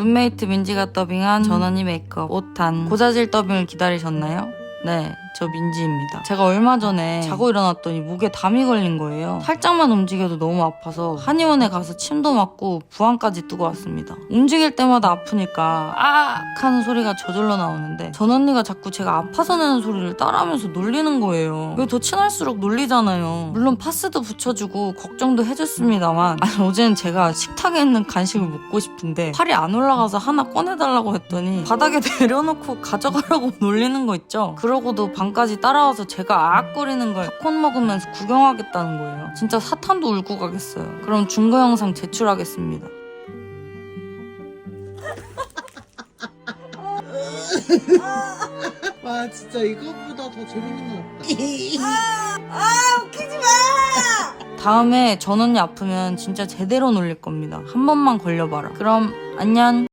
룸메이트 민지가 더빙한 전원이 메이크업. 5탄 고자질 더빙을 기다리셨나요? 네, 저 민지입니다. 제가 얼마 전에 자고 일어났더니 목에 담이 걸린 거예요. 살짝만 움직여도 너무 아파서 한의원에 가서 침도 맞고 부항까지 뜨고 왔습니다. 움직일 때마다 아프니까 아 하는 소리가 저절로 나오는데 전 언니가 자꾸 제가 아파서 내는 소리를 따라하면서 놀리는 거예요. 왜 더 친할수록 놀리잖아요. 물론 파스도 붙여주고 걱정도 해줬습니다만 아니 어제는 제가 식탁에 있는 간식을 먹고 싶은데 팔이 안 올라가서 하나 꺼내달라고 했더니 바닥에 내려놓고 가져가라고 놀리는 거 있죠? 그러고도 방까지 따라와서 제가 아악거리는 걸 팝콘 먹으면서 구경하겠다는 거예요. 진짜 사탄도 울고 가겠어요. 그럼 증거 영상 제출하겠습니다. 와 진짜 이것보다 더 재밌는 거 없다. 다음에 전 언니 아프면 진짜 제대로 놀릴 겁니다. 한 번만 걸려봐라. 그럼 안녕.